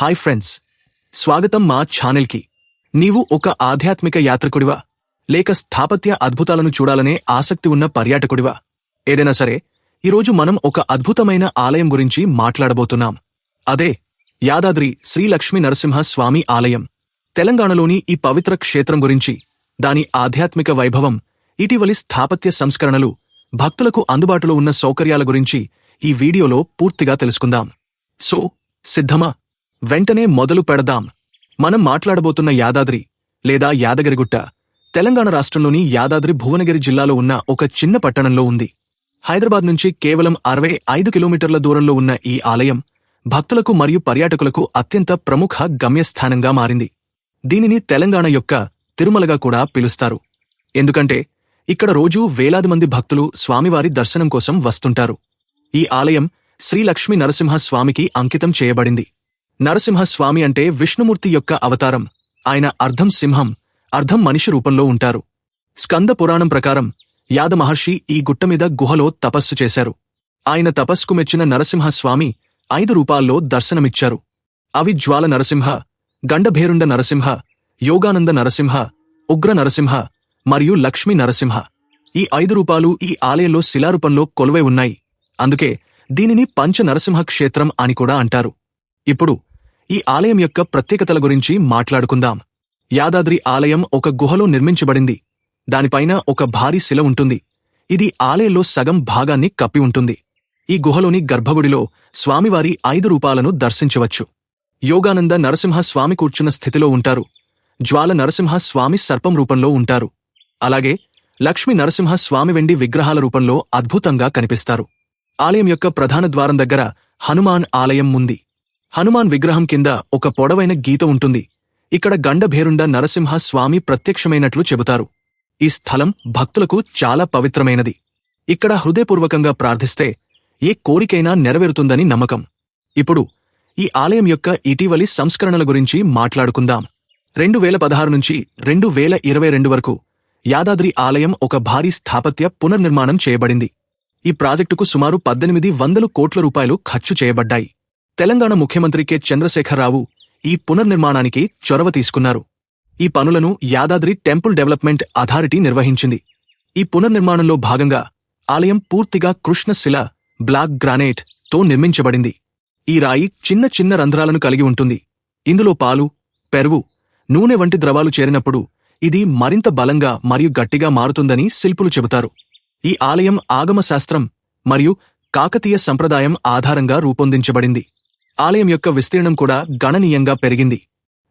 Hi friends. స్వాగతం మా ఛానల్కి. నీవు ఒక ఆధ్యాత్మిక యాత్రికుడివా? లేక స్థాపత్య అద్భుతాలను చూడాలనే ఆసక్తి ఉన్న పర్యాటకుడివా? ఏదైనా సరే ఈరోజు మనం ఒక అద్భుతమైన ఆలయం గురించి మాట్లాడబోతున్నాం. అదే యాదాద్రి శ్రీ లక్ష్మీ నరసింహ స్వామి ఆలయం. తెలంగాణలోని ఈ పవిత్ర క్షేత్రం గురించి దాని ఆధ్యాత్మిక వైభవం ఇటీవలి స్థాపత్య సంస్కరణలు భక్తులకు అందుబాటులో ఉన్న సౌకర్యాల గురించి ఈ వీడియోలో పూర్తిగా తెలుసుకుందాం. సో సిద్ధమా? వెంటనే మొదలు పెడదాం. మనం మాట్లాడబోతున్న యాదాద్రి లేదా యాదగిరిగుట్ట తెలంగాణ రాష్ట్రంలోని యాదాద్రి భువనగిరి జిల్లాలో ఉన్న ఒక చిన్న పట్టణంలో ఉంది. హైదరాబాద్ నుంచి కేవలం అరవై ఐదు కిలోమీటర్ల దూరంలో ఉన్న ఈ ఆలయం భక్తులకు మరియు పర్యాటకులకు అత్యంత ప్రముఖ గమ్యస్థానంగా మారింది. దీనిని తెలంగాణ యొక్క తిరుమలగా కూడా పిలుస్తారు. ఎందుకంటే ఇక్కడ రోజూ వేలాది మంది భక్తులు స్వామివారి దర్శనం కోసం వస్తుంటారు. ఈ ఆలయం శ్రీ లక్ష్మీ నరసింహ స్వామికి అంకితం చేయబడింది. నరసింహస్వామి అంటే విష్ణుమూర్తి యొక్క అవతారం. ఆయన అర్ధం సింహం అర్ధం మనిషి రూపంలో ఉంటారు. స్కంద పురాణం ప్రకారం యాద మహర్షి ఈ గుట్టమీద గుహలో తపస్సు చేశారు. ఆయన తపస్సుకు మెచ్చిన నరసింహస్వామి ఐదు రూపాల్లో దర్శనమిచ్చారు. అవి జ్వాల నరసింహ గండభేరుండ నరసింహ యోగానంద నరసింహ ఉగ్ర నరసింహ మరియు లక్ష్మీ నరసింహ. ఈ ఐదు రూపాలు ఈ ఆలయంలో శిలారూపంలో కొలువై ఉన్నాయి. అందుకే దీనిని పంచ నరసింహ క్షేత్రం అని కూడా అంటారు. ఇప్పుడు ఈ ఆలయం యొక్క ప్రత్యేకతల గురించి మాట్లాడుకుందాం. యాదాద్రి ఆలయం ఒక గుహలో నిర్మించబడింది. దానిపైన ఒక భారీ శిల ఉంటుంది. ఇది ఆలయంలో సగం భాగాన్ని కప్పి ఉంటుంది. ఈ గుహలోని గర్భగుడిలో స్వామివారి ఐదు రూపాలను దర్శించవచ్చు. యోగానంద నరసింహ స్వామి కూర్చున్న స్థితిలో ఉంటారు. జ్వాల నరసింహ స్వామి సర్పం రూపంలో ఉంటారు. అలాగే లక్ష్మీ నరసింహ స్వామి వెండి విగ్రహాల రూపంలో అద్భుతంగా కనిపిస్తారు. ఆలయం యొక్క ప్రధాన ద్వారం దగ్గర హనుమాన్ ఆలయం ఉంది. హనుమాన్ విగ్రహం కింద ఒక పొడవైన గీత ఉంటుంది. ఇక్కడ గండభేరుండ నరసింహ స్వామి ప్రత్యక్షమైనట్లు చెబుతారు. ఈ స్థలం భక్తులకు చాలా పవిత్రమైనది. ఇక్కడ హృదయపూర్వకంగా ప్రార్థిస్తే ఏ కోరికైనా నెరవేరుతుందని నమ్మకం. ఇప్పుడు ఈ ఆలయం యొక్క ఇటీవలి సంస్కరణల గురించి మాట్లాడుకుందాం. రెండు వేల పదహారు నుంచి రెండు వేల ఇరవై రెండు వరకు యాదాద్రి ఆలయం ఒక భారీ స్థాపత్య పునర్నిర్మాణం చేయబడింది. ఈ ప్రాజెక్టుకు సుమారు పద్దెనిమిది వందలు కోట్ల రూపాయలు ఖర్చు చేయబడ్డాయి. తెలంగాణ ముఖ్యమంత్రి కె. చంద్రశేఖరరావు ఈ పునర్నిర్మాణానికి చొరవ తీసుకున్నారు. ఈ పనులను యాదాద్రి టెంపుల్ డెవలప్మెంట్ అథారిటీ నిర్వహించింది. ఈ పునర్నిర్మాణంలో భాగంగా ఆలయం పూర్తిగా కృష్ణశిల బ్లాక్ గ్రానైట్తో నిర్మించబడింది. ఈ రాయి చిన్న చిన్న రంధ్రాలను కలిగి ఉంటుంది. ఇందులో పాలు పెరుగు నూనె వంటి ద్రవాలు చేరినప్పుడు ఇది మరింత బలంగా మరియు గట్టిగా మారుతుందని శిల్పులు చెబుతారు. ఈ ఆలయం ఆగమశాస్త్రం మరియు కాకతీయ సంప్రదాయం ఆధారంగా రూపొందించబడింది. ఆలయం యొక్క విస్తీర్ణం కూడా గణనీయంగా పెరిగింది.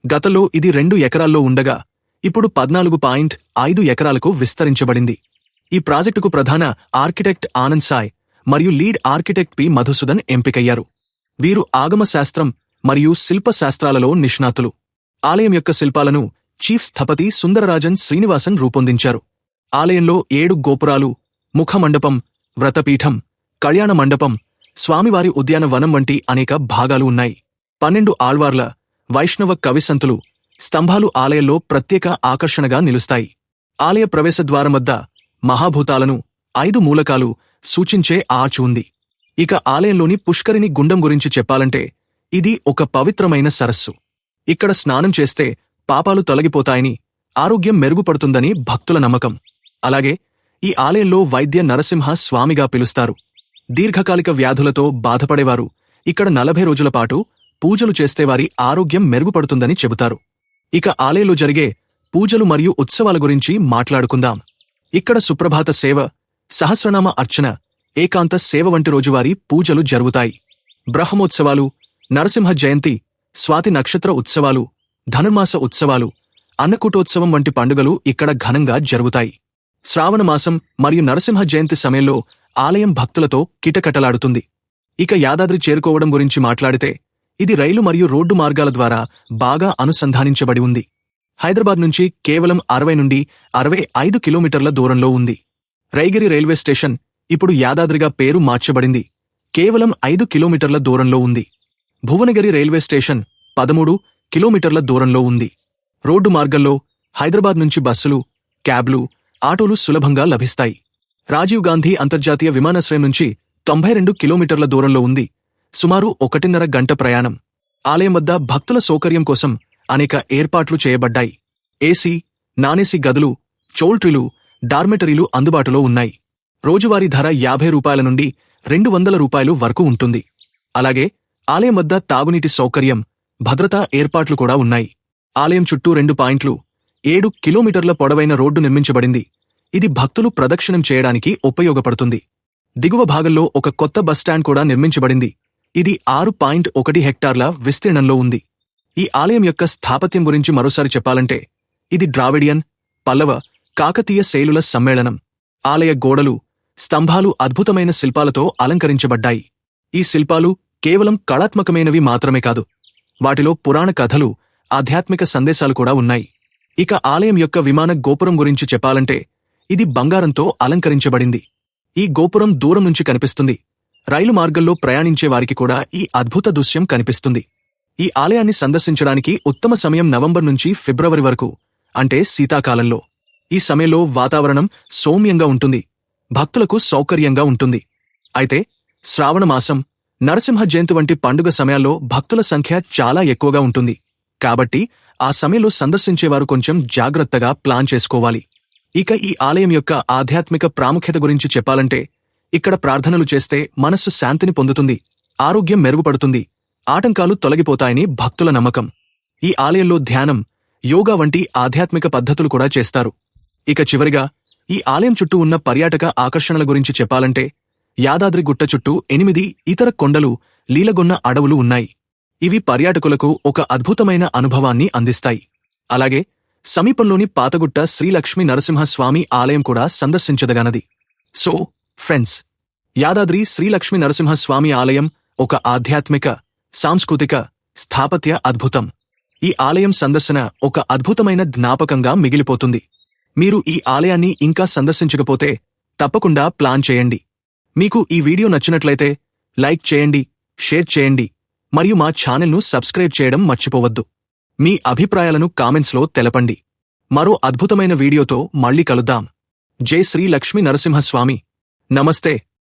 గతంలో ఇది రెండు ఎకరాల్లో ఉండగా ఇప్పుడు పద్నాలుగు పాయింట్ ఐదు ఎకరాలకు విస్తరించబడింది. ఈ ప్రాజెక్టుకు ప్రధాన ఆర్కిటెక్ట్ ఆనంద్ సాయ్ మరియు లీడ్ ఆర్కిటెక్ట్ పి. మధుసూదన్ ఎంపికయ్యారు. వీరు ఆగమశాస్త్రం మరియు శిల్పశాస్త్రాలలో నిష్ణాతులు. ఆలయం యొక్క శిల్పాలను చీఫ్ స్థపతి సుందరరాజన్ శ్రీనివాసన్ రూపొందించారు. ఆలయంలో ఏడు గోపురాలు ముఖమండపం వ్రతపీఠం కళ్యాణ మండపం స్వామివారి ఉద్యానవనం వంటి అనేక భాగాలు ఉన్నాయి. పన్నెండు ఆళ్వార్ల వైష్ణవ కవిసంతులు స్తంభాలు ఆలయంలో ప్రత్యేక ఆకర్షణగా నిలుస్తాయి. ఆలయ ప్రవేశద్వారం వద్ద మహాభూతాలను ఐదు మూలకాలు సూచించే ఆర్చ్ ఉంది. ఇక ఆలయంలోని పుష్కరిణి గుండం గురించి చెప్పాలంటే ఇది ఒక పవిత్రమైన సరస్సు. ఇక్కడ స్నానం చేస్తే పాపాలు తొలగిపోతాయని ఆరోగ్యం మెరుగుపడుతుందని భక్తుల నమ్మకం. అలాగే ఈ ఆలయంలో వైద్య నరసింహ స్వామిగా పిలుస్తారు. దీర్ఘకాలిక వ్యాధులతో బాధపడేవారు. ఇక్కడ నలభై రోజుల పాటు పూజలు చేస్తే వారి ఆరోగ్యం మెరుగుపడుతుందని చెబుతారు. ఇక ఆలయంలో జరిగే పూజలు మరియు ఉత్సవాల గురించి మాట్లాడుకుందాం. ఇక్కడ సుప్రభాత సేవ సహస్రనామ అర్చన ఏకాంత సేవ వంటి రోజువారీ పూజలు జరుగుతాయి. బ్రహ్మోత్సవాలు నరసింహ జయంతి స్వాతి నక్షత్ర ఉత్సవాలు ధనుర్మాస ఉత్సవాలు అన్నకూటోత్సవం వంటి పండుగలు ఇక్కడ ఘనంగా జరుగుతాయి. శ్రావణమాసం మరియు నరసింహ జయంతి సమయంలో ఆలయం భక్తులతో కిటకటలాడుతుంది. ఇక యాదాద్రి చేరుకోవడం గురించి మాట్లాడితే ఇది రైలు మరియు రోడ్డు మార్గాల ద్వారా బాగా అనుసంధానించబడి ఉంది. హైదరాబాద్ నుంచి కేవలం అరవై నుండి అరవై ఐదు కిలోమీటర్ల దూరంలో ఉంది. రైగిరి రైల్వే స్టేషన్ ఇప్పుడు యాదాద్రిగా పేరు మార్చబడింది. కేవలం ఐదు కిలోమీటర్ల దూరంలో ఉంది. భువనగిరి రైల్వే స్టేషన్ పదమూడు కిలోమీటర్ల దూరంలో ఉంది. రోడ్డు మార్గంలో హైదరాబాద్ నుంచి బస్సులు క్యాబ్లు ఆటోలు సులభంగా లభిస్తాయి. రాజీవ్ గాంధీ అంతర్జాతీయ విమానాశ్రయం నుంచి తొంభై రెండు కిలోమీటర్ల దూరంలో ఉంది. సుమారు ఒకటిన్నర గంట ప్రయాణం. ఆలయం వద్ద భక్తుల సౌకర్యం కోసం అనేక ఏర్పాట్లు చేయబడ్డాయి. ఏసీ నానేసి గదులు చోల్ట్రీలు డార్మెటరీలు అందుబాటులో ఉన్నాయి. రోజువారీ ధర యాభై రూపాయల నుండి రెండు వందల రూపాయలు వరకు ఉంటుంది. అలాగే ఆలయం వద్ద తాగునీటి సౌకర్యం భద్రతా ఏర్పాట్లు కూడా ఉన్నాయి. ఆలయం చుట్టూ రెండు పాయింట్లు ఏడు కిలోమీటర్ల పొడవైన రోడ్డు నిర్మించబడింది. ఇది భక్తులు ప్రదక్షిణం చేయడానికి ఉపయోగపడుతుంది. దిగువ భాగంలో ఒక కొత్త బస్టాండ్ కూడా నిర్మించబడింది. ఇది ఆరు పాయింట్ ఒకటి హెక్టార్ల విస్తీర్ణంలో ఉంది. ఈ ఆలయం యొక్క స్థాపత్యం గురించి మరోసారి చెప్పాలంటే ఇది డ్రావిడియన్ పల్లవ కాకతీయ శైలుల సమ్మేళనం. ఆలయ గోడలు స్తంభాలు అద్భుతమైన శిల్పాలతో అలంకరించబడ్డాయి. ఈ శిల్పాలు కేవలం కళాత్మకమైనవి మాత్రమే కాదు వాటిలో పురాణ కథలు ఆధ్యాత్మిక సందేశాలు కూడా ఉన్నాయి. ఇక ఆలయం యొక్క విమాన గోపురం గురించి చెప్పాలంటే ఇది బంగారంతో అలంకరించబడింది. ఈ గోపురం దూరం నుంచి కనిపిస్తుంది. రైలు మార్గంలో ప్రయాణించే వారికి కూడా ఈ అద్భుత దృశ్యం కనిపిస్తుంది. ఈ ఆలయాన్ని సందర్శించడానికి ఉత్తమ సమయం నవంబర్ నుంచి ఫిబ్రవరి వరకు అంటే శీతాకాలంలో. ఈ సమయంలో వాతావరణం సౌమ్యంగా ఉంటుంది. భక్తులకు సౌకర్యంగా ఉంటుంది. అయితే శ్రావణ మాసం నరసింహ జయంతి వంటి పండుగ సమయాల్లో భక్తుల సంఖ్య చాలా ఎక్కువగా ఉంటుంది. కాబట్టి ఆ సమయంలో సందర్శించేవారు కొంచెం జాగ్రత్తగా ప్లాన్ చేసుకోవాలి. ఇక ఈ ఆలయం యొక్క ఆధ్యాత్మిక ప్రాముఖ్యత గురించి చెప్పాలంటే ఇక్కడ ప్రార్థనలు చేస్తే మనస్సు శాంతిని పొందుతుంది ఆరోగ్యం మెరుగుపడుతుంది ఆటంకాలు తొలగిపోతాయని భక్తుల నమ్మకం. ఈ ఆలయంలో ధ్యానం యోగా వంటి ఆధ్యాత్మిక పద్ధతులు కూడా చేస్తారు. ఇక చివరిగా ఈ ఆలయం చుట్టూ ఉన్న పర్యాటక ఆకర్షణల గురించి చెప్పాలంటే యాదాద్రి గుట్ట చుట్టూ ఎనిమిది ఇతర కొండలు లీలగొన్న అడవులు ఉన్నాయి. ఇవి పర్యాటకులకు ఒక అద్భుతమైన అనుభవాన్ని అందిస్తాయి. అలాగే సమీపంలోని పాతగుట్ట శ్రీలక్ష్మీ నరసింహస్వామి ఆలయం కూడా సందర్శించదగనది. సో ఫ్రెండ్స్ యాదాద్రి శ్రీలక్ష్మీ నరసింహస్వామి ఆలయం ఒక ఆధ్యాత్మిక సాంస్కృతిక స్థాపత్య అద్భుతం. ఈ ఆలయం సందర్శన ఒక అద్భుతమైన జ్ఞాపకంగా మిగిలిపోతుంది. మీరు ఈ ఆలయాన్ని ఇంకా సందర్శించకపోతే తప్పకుండా ప్లాన్ చేయండి. మీకు ఈ వీడియో నచ్చినట్లయితే లైక్ చేయండి షేర్ చేయండి మరియు మా ఛానల్ను సబ్స్క్రైబ్ చేయడం మర్చిపోవద్దు. మీ అభిప్రాయాలను కామెంట్స్లో తెలపండి. మరో అద్భుతమైన వీడియోతో మళ్ళీ కలుద్దాం. జై శ్రీ లక్ష్మీ నరసింహస్వామి. నమస్తే.